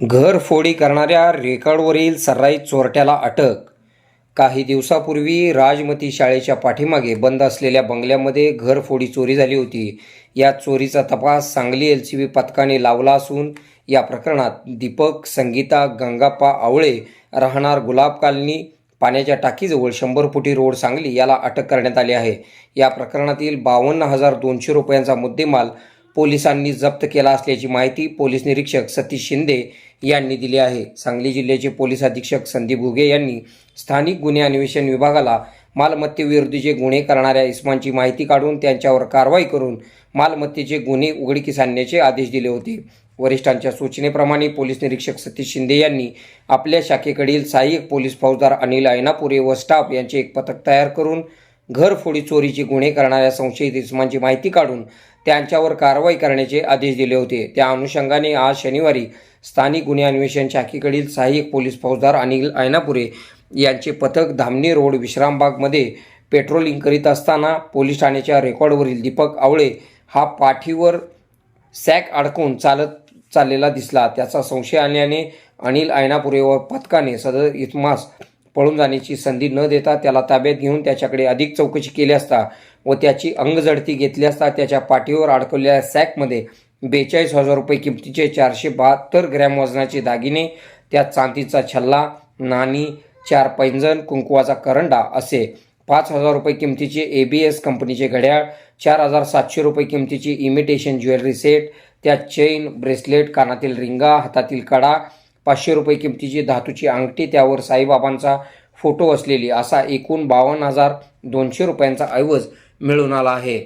घरफोडी करणाऱ्या रेकॉर्डवरील सर्राईत चोरट्याला अटक. काही दिवसापूर्वी राजमती शाळेच्या पाठीमागे बंद असलेल्या बंगल्यामध्ये घरफोडी चोरी झाली होती. या चोरीचा तपास सांगली एल सी बी पथकाने लावला असून या प्रकरणात दीपक संगीता गंगाप्पा आवळे राहणार गुलाब कालनी पाण्याच्या टाकीजवळ शंभर फुटी रोड सांगली याला अटक करण्यात आली आहे. या प्रकरणातील बावन्न हजार दोनशे रुपयांचा मुद्देमाल पोलिसांनी जप्त केला असल्याची माहिती पोलीस निरीक्षक सतीश शिंदे यांनी दिली आहे. सांगली जिल्ह्याचे पोलीस अधीक्षक संदीप घुगे यांनी स्थानिक गुन्हे अन्वेषण विभागाला मालमत्तेविरुद्धचे गुन्हे करणाऱ्या इस्मांची माहिती काढून त्यांच्यावर कारवाई करून मालमत्तेचे गुन्हे उघडकीस आणण्याचे आदेश दिले होते. वरिष्ठांच्या सूचनेप्रमाणे पोलीस निरीक्षक सतीश शिंदे यांनी आपल्या शाखेकडील सहाय्यक पोलीस फौजदार अनिल ऐनापुरे व स्टाफ यांचे एक पथक तयार करून घरफोडी चोरीचे गुन्हे करणाऱ्या संशयित इसमांची माहिती काढून त्यांच्यावर कारवाई करण्याचे आदेश दिले होते. त्या अनुषंगाने आज शनिवारी स्थानिक गुन्हे अन्वेषण शाखेकडील सहाय्यक पोलीस फौजदार अनिल ऐनापुरे यांचे पथक धामणी रोड विश्रामबागमध्ये पेट्रोलिंग करीत असताना पोलीस ठाण्याच्या रेकॉर्डवरील दीपक आवळे हा पाठीवर सॅक अडकून चालत चाललेला दिसला. त्याचा संशय आल्याने अनिल ऐनापुरे व पथकाने सदर इतमास पळून जाण्याची संधी न देता त्याला ताब्यात घेऊन त्याच्याकडे अधिक चौकशी केली असता व त्याची अंगजडती घेतली असता त्याच्या पाठीवर अडकवलेल्या सॅकमध्ये बेचाळीस हजार रुपये किमतीचे चारशे बहात्तर ग्रॅम वजनाचे दागिने त्यात चांदीचा छल्ला नाणी चार पैंजण कुंकुवाचा करंडा असे पाच हजार रुपये किमतीचे ए बी एस कंपनीचे घड्याळ चार हजार सातशे रुपये किमतीची इमिटेशन ज्वेलरी सेट त्यात चेन ब्रेसलेट कानातील रिंगा हातातील कडा पाचशे रुपये किमतीची धातूची अंगठी त्यावर साईबाबांचा फोटो असलेली असा एकूण बावन्न हजार दोनशे रुपयांचा ऐवज मिळून आला आहे.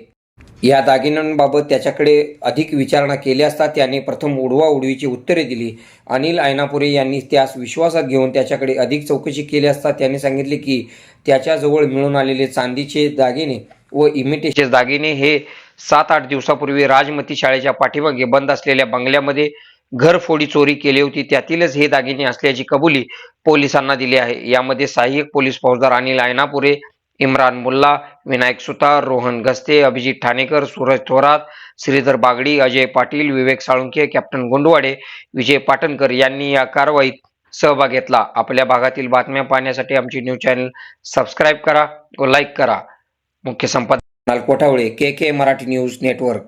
या दागिन्यांबाबत त्याच्याकडे अधिक विचारणा केली असता त्याने प्रथम उडवाउडवीची उत्तरे दिली. अनिल ऐनापुरे यांनी त्यास विश्वासात घेऊन त्याच्याकडे अधिक चौकशी केली असता त्याने सांगितले की त्याच्याजवळ मिळून आलेले चांदीचे दागिने व इमिटेशन दागिने हे सात आठ दिवसापूर्वी राजमती शाळेच्या पाठीमागे बंद असलेल्या बंगल्यामध्ये घरफोडी चोरी केली होती. त्यातीलच हे दागिने असल्याची कबुली पोलिसांना दिली आहे. यामध्ये सहाय्यक पोलीस फौजदार अनिल आयनापुरे इम्रान मुल्ला विनायक सुतार रोहन गस्ते अभिजित ठाणेकर सूरज थोरात श्रीधर बागडी अजय पाटील विवेक साळुंके कॅप्टन गोंडवाडे विजय पाटणकर यांनी या कारवाईत सहभाग घेतला. आपल्या भागातील बातम्या पाहण्यासाठी आमची न्यूज चॅनल सबस्क्राईब करा व लाईक करा. मुख्य संपादक Kothawale K K Marathi news network.